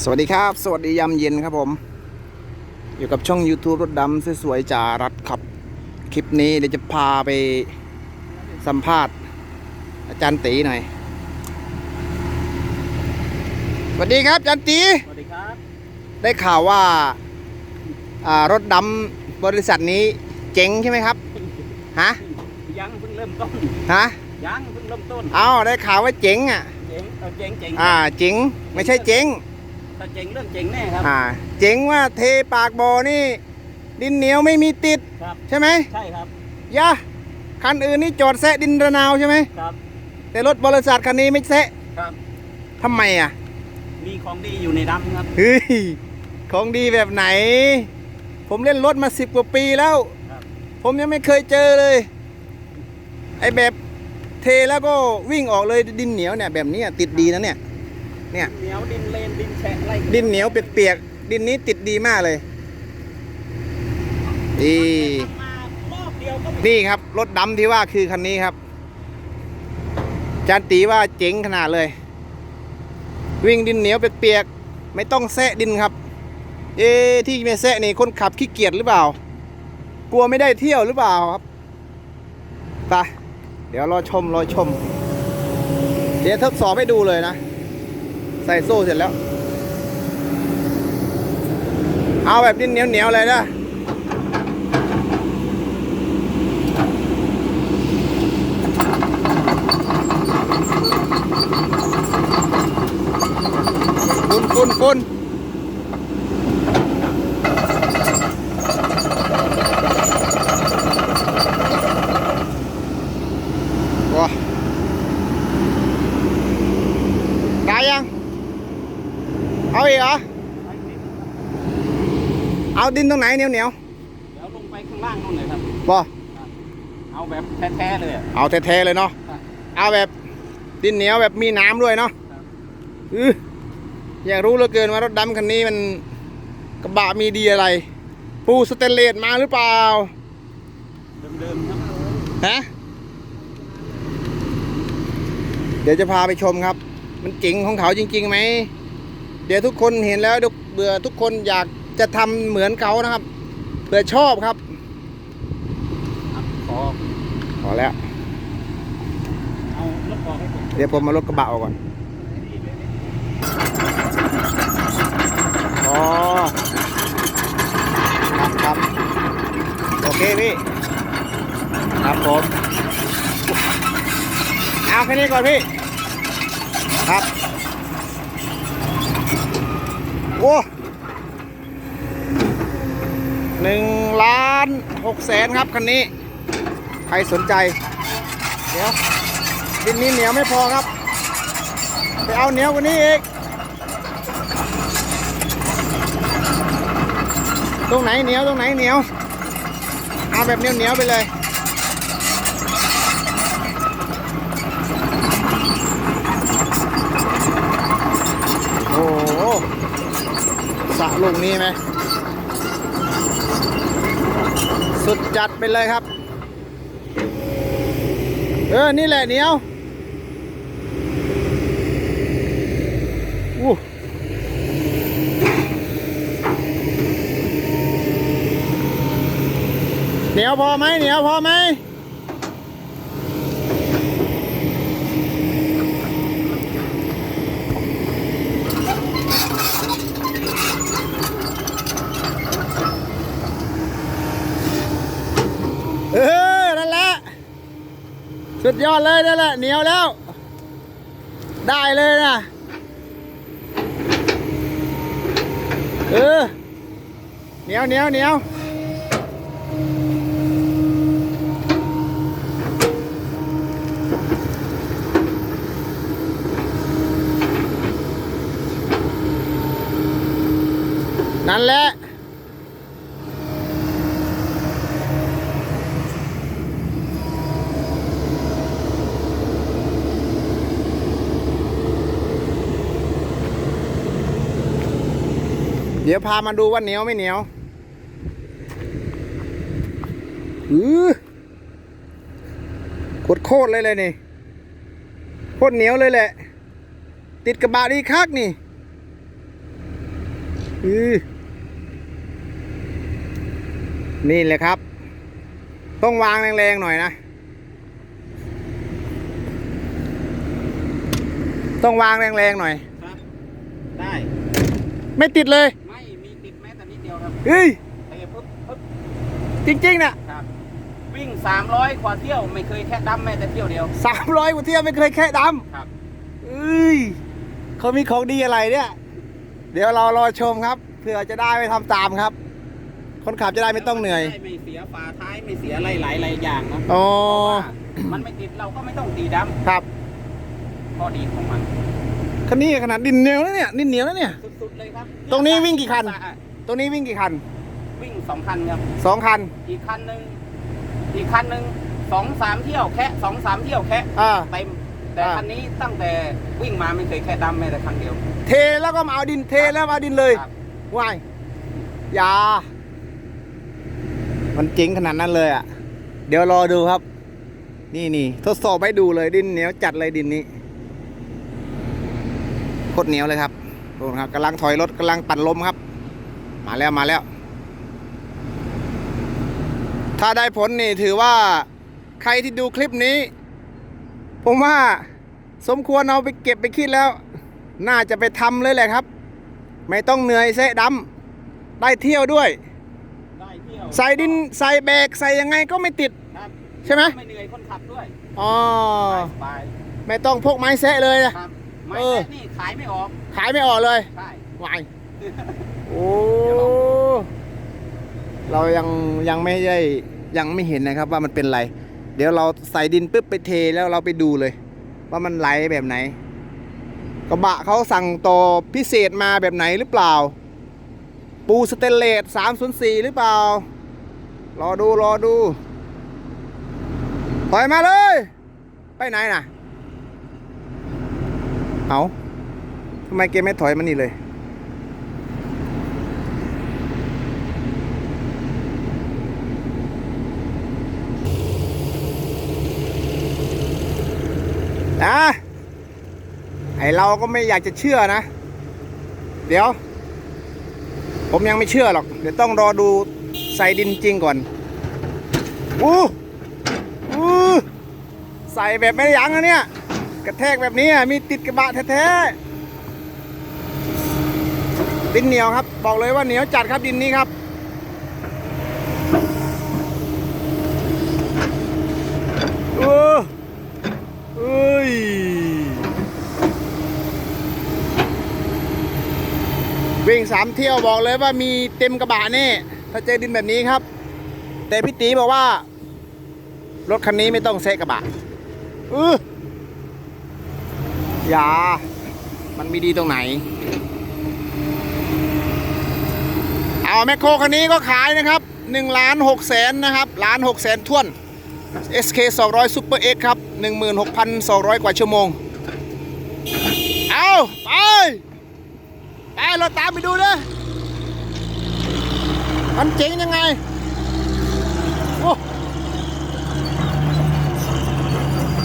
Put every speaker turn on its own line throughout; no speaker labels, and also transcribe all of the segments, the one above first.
สวัสดีครับ สวัสดียามเย็นครับผม อยู่กับช่อง YouTube รถดำสวยๆจารัดครับ คลิปนี้เดี๋ยวจะพาไปสัมภาษณ์ อาจารย์ตีหน่อย สวัสดีครับอาจารย์ตี
สวัสดีครับ
ได้ข่าวว่าอ่ารถดำบริษัทนี้เจ๋งใช่ไหมครับ ฮะ
ยังเพิ่งเริ่มต้น
ฮะ
ยังเพิ่งเริ่มต้น
เอาได้ข่าวว่าเจ๋งอะ
เจ๋งเอาเจ๋งเจ๋ง
อ่าเจ๋งไม่ใช่เจ๋ง
ถ้าเจ๋งเรื่องเจ๋งแน่ครับ
อ่า เจ๋งว่าเทปากบ่อนี่ ดินเหนียวไม่มีติด
ครับ
ใช่ไหม
ใช่ครับ
ยะคันอื่นนี่จอดแซะดินระนาวใช่ไหม
ครับ
แต่รถบริษัทคันนี้ไม่แซะ
ครับ
ทำไมอะ
มีของดีอยู่ในดำครับ
เฮ้ย ของดีแบบไหน ผมเล่นรถมาสิบกว่าปีแล้ว
ครับ
ผมยังไม่เคยเจอเลย ไอแบบเทแล้วก็วิ่งออกเลยดินเหนียวเนี่ย แบบนี้อะติดดีนะเนี่ย เนี่ย
เหนียวดินเลนดินแฉะอะไร
ดินเหนียวเปียกๆดินนี้ติดดีมากเลยนี่
มารอบเดียวก็ไม่
นี่ครับ รถดำที่ว่าคือคันนี้ครับ จานตีว่าเจ๋งขนาดเลย วิ่งดินเหนียวเปียกๆไม่ต้องแซะดินครับ เอ๊ะที่ไม่แซะนี่คนขับขี้เกียจหรือเปล่า กลัวไม่ได้เที่ยวหรือเปล่าครับไปเดี๋ยวรอชมรอชม เดี๋ยวทดสอบให้ดูเลยนะ ใส่โซ่เสร็จแล้ว เอาแบบนี้เหนียวๆเลยนะ คุณคุณคุณว้าได้ยัง เอาอีกเหรอ เอาดินตรงไหนเหนียวเหนียว
เดี๋ยวลงไปข้างล่างนู่นเลยครับ
ๆบ่
เอาแบบแท้ๆเลยอะ
เอาแท้ๆเลยเนาะ
ครับ
เอาแบบดินเหนียวแบบมีน้ำด้วยเนาะ
ครับ
อืออยากรู้เหลือเกินว่ารถดำคันนี้มันกระบะมีดีอะไร ปูสเตนเลสมาหรือเปล่า
เดิมๆครับ
ฮะเดี๋ยวจะพาไปชมครับ มันจริงของเขาจริงๆไหม เดี๋ยวทุกคนเห็นแล้วเบื่อทุกคนอยาก จะทำเหมือนเขานะครับเผื่อชอบครับ
ครับขอ
พอแล้ว
เอารถออกให้ผม
เดี๋ยวผมมารถกระบะออกก่อนอ๋อครับครับโอเคพี่ครับผมเอาแค่นี้ก่อนพี่ ครับ โอ้ หนึ่งล้านหกแสนครับคันนี้ ใครสนใจ เดี๋ยวดินนี้เหนียวไม่พอครับ ไปเอาเหนียวกว่านี้อีก ตรงไหนเหนียวตรงไหนเหนียว เอาแบบเหนียวเหนียวไปเลยโอ้โหสระลูกนี้ไหม สุดจัดไปเลยครับ เออ นี่แหละเหนียวอู้เหนียวพอไหมเหนียวพอไหมเออ นั่นแหละ สุดยอดเลยนั่นแหละเหนียวแล้ว ได้เลยนะเออเหนียวเหนียวเหนียวนั่นแหละ เดี๋ยวพามาดูว่าเหนียวไม่เหนียวอือโคตรโคตรเลยเลยนี่โคตรเหนียวเลยแหละ ติดกระบะดีคักนี่อือนี่เลยครับ ต้องวางแรงๆหน่อยนะ ต้องวางแรงๆหน่อย
ครับ ได้
ไม่ติดเลย
ไม่มีติดแม้แต่นิด เดียวครับ
เฮ้ย
เตะปุ๊บปุ๊บ
จริงๆน่ะ
ครับวิ่ง 300 กว่าเที่ยวไม่เคยแค่ดำแม้แต่เที่ยวเดียว
สามร้อยกว่าเที่ยวไม่เคยแค่ด
ครับำ
เอ้ยเขามีของดีอะไรเนี่ย เดี๋ยวเรารอชมครับเผื่อจะได้ไปทำตามครับ คนขับจะได้ไม่ต้องเหนื่อย
ได้ไม่เสียฝาท้ายไม่เสียอะไรหลายหลายๆอย่างเนาะ
อ๋อ
เพราะว่ามันไม่ติดเราก็ไม่ต้องตีด
ครับำ
ข้อดีของมัน
คันนี้ขนาดดินเหนียวแล้วเนี่ยดินเหนียวแล้วเนี่ย
สุดๆเลยครับ
ตรงนี้วิ่งกี่คัน ตรงนี้วิ่งกี่คัน
วิ่งสองคันครับ
สองคัน
อีกคันหนึ่งอีกคันหนึ่งสองสามเที่ยวแค่สองสามเที่ยวแค่
อ่า
เต็มแต่
อ่า
คันนี้ตั้งแต่วิ่งมาไม่เคยแค่ดำแม้แต่ครั้งเดียว
เทแล้วก็มาเอาดินเทแล้วมาเอาดินเลย
ครับ
ว่ายอยามันเจ๋งขนาดนั้นเลยอะ เดี๋ยวรอดูครับ นี่นี่ทดสอบให้ดูเลยดินเหนียวจัดเลยดินนี้โคตรเหนียวเลยครับดูนะครับกำลังถอยรถกำลังปั่นลมครับ มาแล้วมาแล้ว ถ้าได้ผลนี่ถือว่าใครที่ดูคลิปนี้ ผมว่าสมควรเอาไปเก็บไปคิดแล้ว น่าจะไปทำเลยแหละครับ ไม่ต้องเหนื่อยเสะดำได้เที่ยวด้วย
ได้เที่ยว
ใส่ดินใส่แบกใส่ยังไงก็ไม่ติด
ครับ
ใช่ไหม
ไม่เหนื่อยคนขับด้วย
อ๋อ
สบาย
ไม่ต้องพกไม้แซะเลยนะ
ครับไม่
เออ
แน่นี่ขายไม่ออก
ขายไม่ออกเลย
ใช่
วาย โอ้เรายังยังไม่ได้ยังไม่เห็นนะครับว่ามันเป็นไร เดี๋ยวเราใส่ดินปุ๊บไปเทแล้วเราไปดูเลย ว่ามันไหลแบบไหน กระบะเขาสั่งต่อพิเศษมาแบบไหนหรือเปล่า ปูสเตนเลส304หรือเปล่า รอดูรอดูถอยมาเลย ไปไหนน่ะ เอาทำไมเกมไม่ถอยมานี่เลย นะ ไอเราก็ไม่อยากจะเชื่อนะ เดี๋ยว ผมยังไม่เชื่อหรอก เดี๋ยวต้องรอดูใส่ดินจริงก่อนอู้อู้ใส่แบบไม่ยั้งนะเนี่ย กระแทกแบบนี้อะมีติดกระบะแท้ๆดินเหนียวครับ บอกเลยว่าเหนียวจัดครับดินนี้ครับ เออเอ้ย วิ่ง สามเที่ยวบอกเลยว่ามีเต็มกระบะแน่ถ้าเจอดินแบบนี้ครับ แต่พี่ตีบอกว่า รถคันนี้ไม่ต้องเซะกระบะเอออย่า มันมีดีตรงไหน เอาแมคโครคันนี้ก็ขายนะครับ1ล้าน6แสนนะครับล้าน6แสนท่วน SK 200 Super X ครับ 16,200 กว่าชั่วโมง เอาไป ไปเราตามไปดูนะมันเจ๋งยังไงโอ้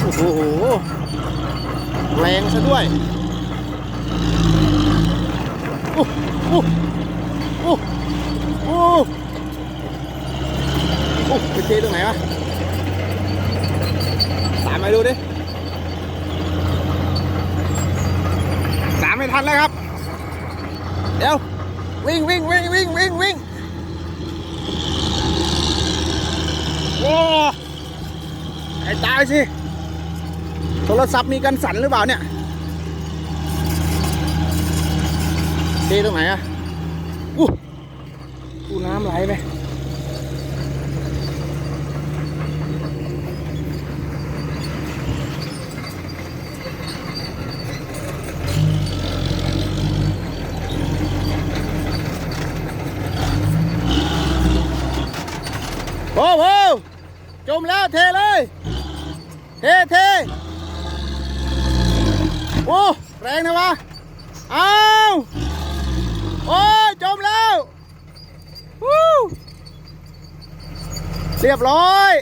โอ้โห แรงซะด้วยโอ้โอ้โอ้โอ้โอ้ไปเจตรงไหนวะ ตามไปดูดิ ตามไม่ทันแล้วครับ เดี๋ยว วิ่งวิ่งวิ่งวิ่งวิ่งวิ่งโอ้ไอ้ตายสิ โทรศัพท์มีกันสั่นหรือเปล่าเนี่ยตีตรงไหนอะอู้อู้น้ำไหลไหม โอ้โหจมแล้วเทเลย เทเทโอ้แรงนะวะเอาโอ้จมแล้ววู้เรียบร้อย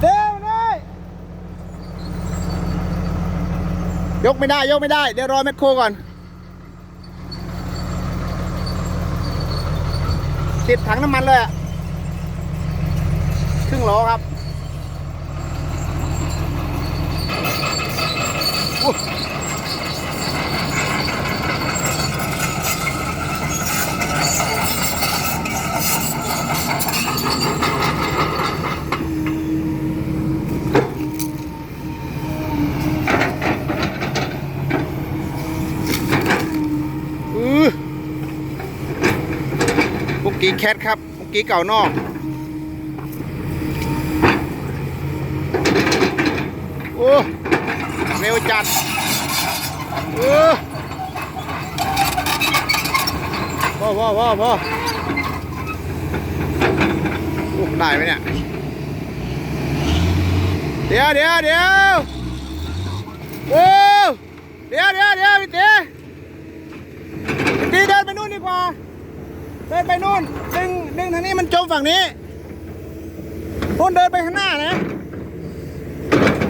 เทเลยยกไม่ได้ ยกไม่ได้ เดี๋ยวรอแมคโครก่อน ติดถังน้ำมันเลยอะครึ่งล้อครับ แคทครับปุกกี้เก่านอกโอ้เร็วจัดโอ้พ่อพ่อพ่อพ่อได้ไหมเนี่ย เดี๋ยวเดี๋ยวเดี๋ยวโอ้เดี๋ยวเดี๋ยวเดี๋ยวพี่เต้พี่เดินไปนู่นดีกว่า เดินไปนู่น ดึง ดึงทางนี้มันจมฝั่งนี้นู่นเดินไปข้างหน้านะ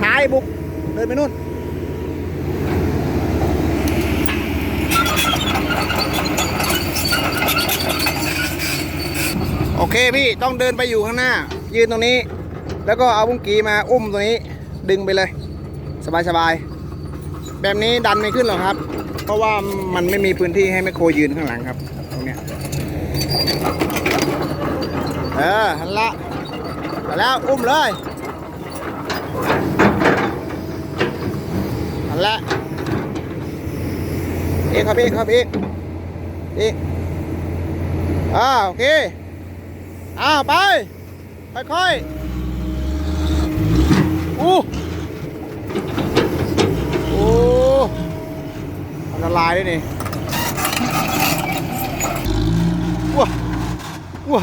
หายบุก เดินไปนู่น โอเคพี่ต้องเดินไปอยู่ข้างหน้า ยืนตรงนี้ แล้วก็เอาบุ้งกีมาอุ้มตรงนี้ ดึงไปเลย สบายสบายๆแบบนี้ดันไม่ขึ้นหรอกครับ เพราะว่ามันไม่มีพื้นที่ให้แมคโครยืนข้างหลังครับ ตรงเนี้ย เออหันละมาแล้ว อุ้มเลยหันละเอกครับเอกครับเอกเอกอ่าโอเคอ้าวไป ค่อยๆอู้โอ้อันตรายด้วยนี่ ว้าว้า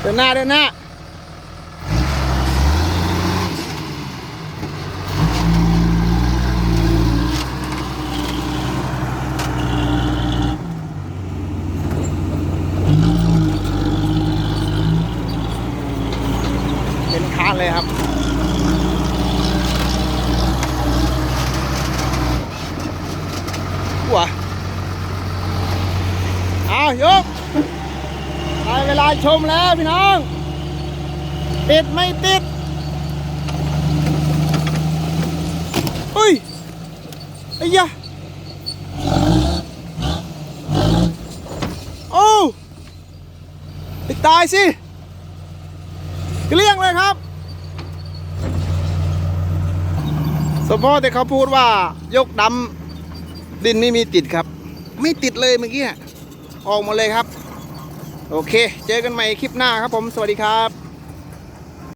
เดินหน้าเดินหน้าเป็นคานเลยครับ ว้าเอายกได้เวลา ชมแล้วพี่น้อง ติดไม่ติด อุ้ยไอ้ยะโอ้ติดตายสิ เกลี้ยงเลยครับสมมติแต่เขาพูดว่ายกดำดินไม่มีติดครับ ไม่ติดเลยเมื่อกี้ออกหมาเลยครับ โอเค เจอกันใหม่คลิปหน้าครับผม สวัสดีครับ